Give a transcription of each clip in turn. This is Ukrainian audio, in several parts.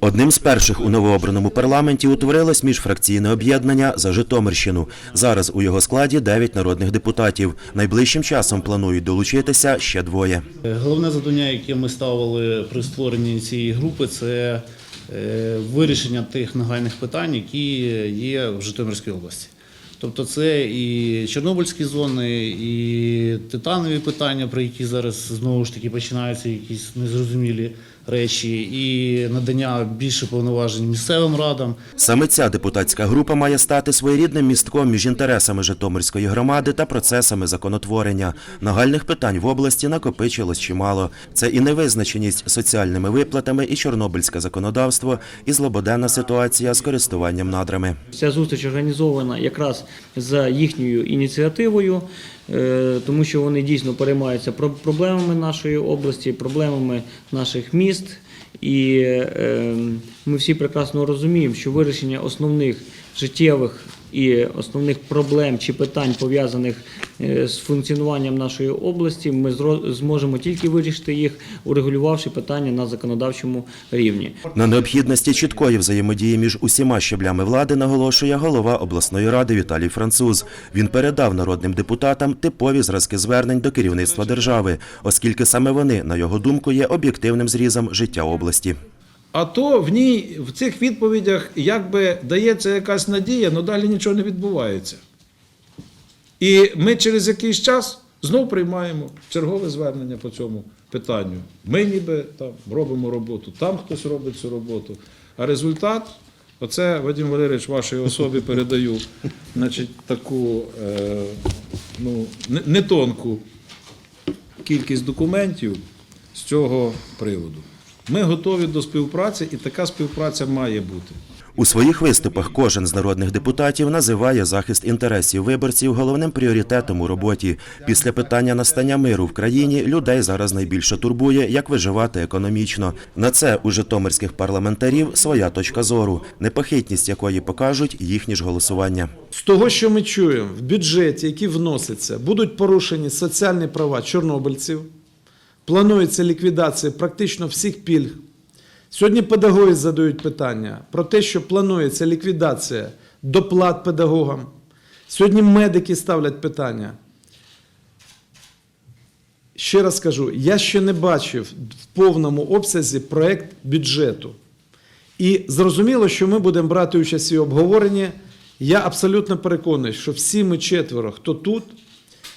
Одним з перших у новообраному парламенті утворилось міжфракційне об'єднання за Житомирщину. Зараз у його складі 9 народних депутатів. Найближчим часом планують долучитися ще двоє. Головне завдання, яке ми ставили при створенні цієї групи, це е, вирішення тих нагальних питань, які є в Житомирській області. Тобто це і Чорнобильські зони, і титанові питання, про які зараз знову ж таки починаються якісь незрозумілі речі, і надання більше повноважень місцевим радам. Саме ця депутатська група має стати своєрідним містком між інтересами Житомирської громади та процесами законотворення. Нагальних питань в області накопичилось чимало. Це і невизначеність соціальними виплатами, і чорнобильське законодавство, і злободенна ситуація з користуванням надрами. Ця зустріч організована якраз за їхньою ініціативою, е, тому що вони дійсно переймаються проблемами нашої області, проблемами наших міст. І е, ми всі прекрасно розуміємо, що вирішення основних життєвих і основних проблем чи питань, пов'язаних е, з функціонуванням нашої області, ми зможемо тільки вирішити їх, урегулювавши питання на законодавчому рівні. На необхідності чіткої взаємодії між усіма щеблями влади наголошує голова обласної ради Віталій Француз. Він передав народним депутатам типові зразки звернень до керівництва держави, оскільки саме вони, на його думку, є об'єктивним зрізом життя області. А то в ній, в цих відповідях, якби дається якась надія, але далі нічого не відбувається. І ми через якийсь час знов приймаємо чергове звернення по цьому питанню. Ми ніби там робимо роботу, там хтось робить цю роботу. А результат, оце Вадим Валерійович вашій особі передаю, значить, таку е, ну, не, не кількість документів з цього приводу. Ми готові до співпраці, і така співпраця має бути. У своїх виступах кожен з народних депутатів називає захист інтересів виборців головним пріоритетом у роботі. Після питання настання миру в країні людей зараз найбільше турбує, як виживати економічно. На це у житомирських парламентарів своя точка зору, непохитність якої покажуть їхні ж голосування. З того, що ми чуємо в бюджеті, який вноситься, будуть порушені соціальні права чорнобильців, планується ліквідація практично всіх пільг. Сьогодні педагоги задають питання про те, що планується ліквідація доплат педагогам. Сьогодні медики ставлять питання. Ще раз кажу, я ще не бачив в повному обсязі проект бюджету. І зрозуміло, що ми будемо брати участь у обговоренні. Я абсолютно переконаний, що всі ми четверо, хто тут,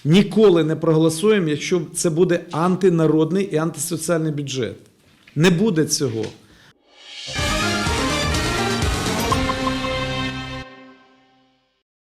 ніколи не проголосуємо, якщо це буде антинародний і антисоціальний бюджет. Не буде цього.